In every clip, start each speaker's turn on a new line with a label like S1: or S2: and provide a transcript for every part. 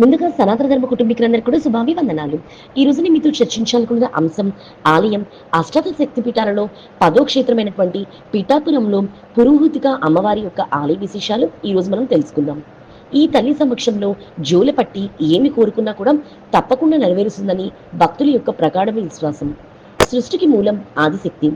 S1: ముందుగా సనాతన ధర్మ కుటుంబీకులందరికీ కూడా శుభాభివందనాలు. ఈ రోజు మీతో చర్చించాలనుకున్న అంశం ఆలయం అష్టాద శక్తి పీఠాలలో పదో క్షేత్రమైనటువంటి పీఠాపురంలో పురోహితిక అమ్మవారి యొక్క ఆలయ విశేషాలు ఈ రోజు మనం తెలుసుకుందాం. ఈ తల్లి సమక్షంలో జోల పట్టి ఏమి కోరుకున్నా కూడా తప్పకుండా నెరవేరుస్తుందని భక్తుల యొక్క ప్రగాఢ విశ్వాసం. సృష్టికి మూలం ఆదిశక్తి.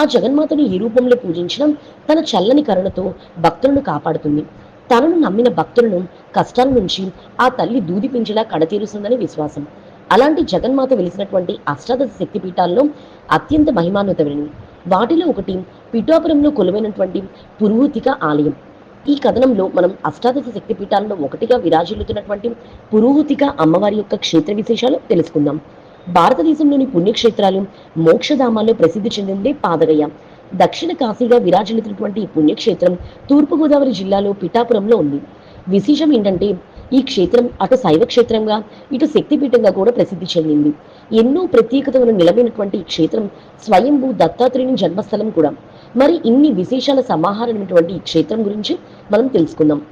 S1: ఆ జగన్మాతను ఈ రూపంలో పూజించడం తన చల్లని కరుణతో భక్తులను కాపాడుతుంది. తనను నమ్మిన భక్తులను కష్టాల నుంచి ఆ తల్లి దూదిపించేలా కడతీరుస్తుందని విశ్వాసం. అలాంటి జగన్మాత వెలిసినటువంటి అష్టాదశ శక్తిపీఠాల్లో అత్యంత మహిమాన్వితమైనవి. వాటిలో ఒకటి పిఠాపురంలో కొలువైనటువంటి పురోహితిక ఆలయం. ఈ కథనంలో మనం అష్టాదశ శక్తిపీఠాలలో ఒకటిగా విరాజిల్లుతున్నటువంటి పురోహితిక అమ్మవారి యొక్క క్షేత్ర విశేషాలు తెలుసుకుందాం. భారతదేశంలోని పుణ్యక్షేత్రాలు మోక్షధామాల్లో ప్రసిద్ధి చెందిందే పాదగయ్య. దక్షిణ కాశీగా విరాజిల్లుతున్నటువంటి ఈ పుణ్యక్షేత్రం తూర్పుగోదావరి జిల్లాలో పిఠాపురంలో ఉంది. విశేషం ఏంటంటే ఈ క్షేత్రం అటు శైవ క్షేత్రంగా ఇటు శక్తిపీఠంగా కూడా ప్రసిద్ధి చెందింది. ఎన్నో ప్రత్యేకతలను నిలబడినటువంటి ఈ క్షేత్రం స్వయంభూ దత్తాత్రేయుని జన్మస్థలం కూడా. మరి ఇన్ని విశేషాల సమాహారమైనటువంటి ఈ క్షేత్రం గురించి మనం తెలుసుకుందాం.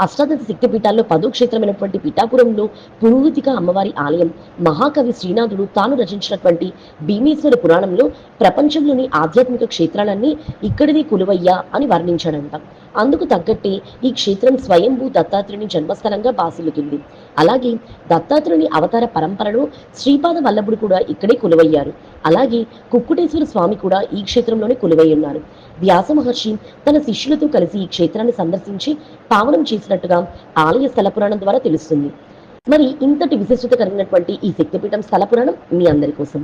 S1: అష్టాదశ శక్తిపీఠాల్లో పదోక్షేత్రమైనటువంటి పిఠాపురంలో పురోహితిక అమ్మవారి ఆలయం మహాకవి శ్రీనాథుడు తాను రచించినటువంటి భీమేశ్వర పురాణంలో ప్రపంచంలోని ఆధ్యాత్మిక క్షేత్రాలన్నీ ఇక్కడిది కులువయ్య అని వర్ణించాడంట. అందుకు తగ్గట్టే ఈ క్షేత్రం స్వయంభూ దత్తాత్రేయుని జన్మస్థలంగా బాసిలుకింది అలాగే దత్తాత్రేయుని అవతార పరంపరలో శ్రీపాద వల్లభుడు కూడా ఇక్కడే కొలువయ్యారు. అలాగే కుక్కుటేశ్వర స్వామి కూడా ఈ క్షేత్రంలోనే కొలువై ఉన్నారు. వ్యాస మహర్షి తన శిష్యులతో కలిసి ఈ క్షేత్రాన్ని సందర్శించి పావనం చేసినట్టుగా ఆలయ స్థల పురాణం ద్వారా తెలుస్తుంది. మరి ఇంతటి విశిష్టత కలిగినటువంటి ఈ శక్తిపీఠం స్థల పురాణం మీ అందరి కోసం.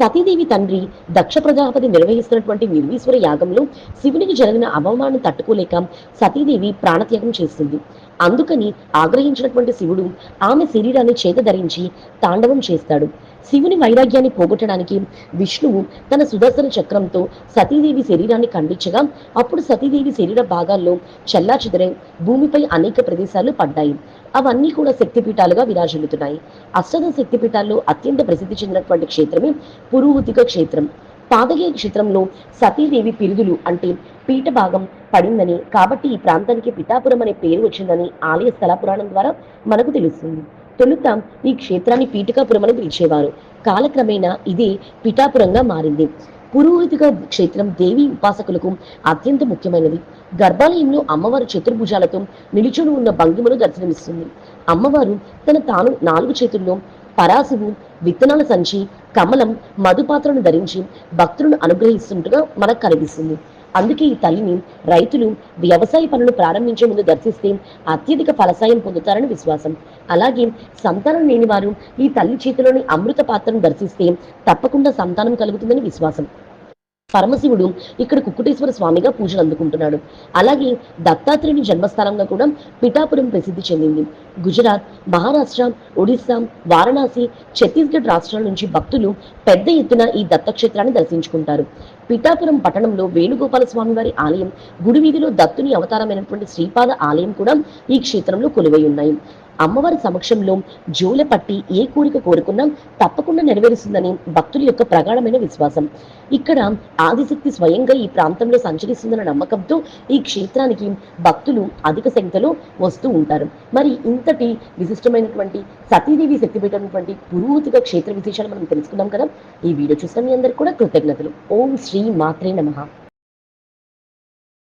S1: సతీదేవి తండ్రి దక్ష ప్రజాపతి నిర్వహిస్తున్నటువంటి నిర్వీశ్వర యాగంలో శివునికి జరిగిన అవమానం తట్టుకోలేక సతీదేవి ప్రాణత్యాగం చేస్తుంది. అందుకని ఆగ్రహించినటువంటి శివుడు ఆమె శరీరాన్ని చేత ధరించి తాండవం చేస్తాడు. శివుని వైరాగ్యాన్ని పోగొట్టడానికి విష్ణువు తన సుదర్శన చక్రంతో సతీదేవి శరీరాన్ని ఖండించగా అప్పుడు సతీదేవి శరీర భాగాల్లో చెల్లాచెదరై భూమిపై అనేక ప్రదేశాలు పడ్డాయి. అవన్నీ కూడా శక్తిపీఠాలుగా విరాజిల్లుతున్నాయి. అష్టదశ శక్తిపీఠాల్లో అత్యంత ప్రసిద్ధి చెందినటువంటి క్షేత్రమే పురోహుతిక క్షేత్రం. పాదగయ క్షేత్రంలో సతీదేవి పిరుదులు అంటే పీఠ భాగం పడిందని కాబట్టి ఈ ప్రాంతానికి పిఠాపురం అనే పేరు వచ్చిందని ఆలయ స్థల పురాణం ద్వారా మనకు తెలుస్తుంది. తొలుత. ఈ క్షేత్రాన్ని పీఠికాపురం అని పిలిచేవారు. కాలక్రమేణా ఇది పిఠాపురంగా మారింది. పురోహితిక క్షేత్రం దేవి ఉపాసకులకు అత్యంత ముఖ్యమైనది. గర్భాలయంలో అమ్మవారు చతుర్భుజాలతో నిలుచుని ఉన్న భంగిమను దర్శనమిస్తుంది. అమ్మవారు తన తాను నాలుగు చేతుల్లో పరాశువు విత్తనాల సంచి కమలం మధుపాత్రను ధరించి భక్తులను అనుగ్రహిస్తుంటగా మనకు కనిపిస్తుంది. అందుకే ఈ తల్లిని రైతులు వ్యవసాయ పనులు ప్రారంభించే ముందు దర్శిస్తే అత్యధిక ఫలసాయం పొందుతారని విశ్వాసం. అలాగే సంతానం లేని వారు ఈ తల్లి చేతిలోని అమృత పాత్రను దర్శిస్తే తప్పకుండా సంతానం కలుగుతుందని విశ్వాసం. పరమశివుడు ఇక్కడ కుక్కుటేశ్వర స్వామిగా పూజలు అందుకుంటున్నాడు. అలాగే దత్తాత్రేయుని జన్మస్థానంగా కూడా పిఠాపురం ప్రసిద్ధి చెందింది. గుజరాత్ మహారాష్ట్ర ఒడిస్సా వారణాసి ఛత్తీస్గఢ్ రాష్ట్రాల నుంచి భక్తులు పెద్ద ఎత్తున ఈ దత్తక్షేత్రాన్ని దర్శించుకుంటారు. పిఠాపురం పట్టణంలో వేణుగోపాల స్వామి వారి ఆలయం గుడి వీధిలో దత్తుని అవతారమైనటువంటి శ్రీపాద ఆలయం కూడా ఈ క్షేత్రంలో కొలువై ఉన్నాయి. అమ్మవారి సమక్షంలో జోలె పట్టి ఏ కోరిక కోరుకున్నా తప్పకుండా నెరవేరుస్తుందని భక్తుల యొక్క ప్రగాఢమైన విశ్వాసం. ఇక్కడ ఆదిశక్తి స్వయంగా ఈ ప్రాంతంలో సంచరిస్తుందన్న నమ్మకంతో ఈ క్షేత్రానికి భక్తులు అధిక సంఖ్యలో వస్తూ ఉంటారు. మరి ఇంతటి విశిష్టమైనటువంటి సతీదేవి శక్తిపీఠమైనటువంటి పురోహితిక క్షేత్ర విశేషాలు మనం తెలుసుకున్నాం కదా. ఈ వీడియో చూసిన మీ అందరికీ కూడా కృతజ్ఞతలు. ఓం శ్రీ మాత్రే నమ.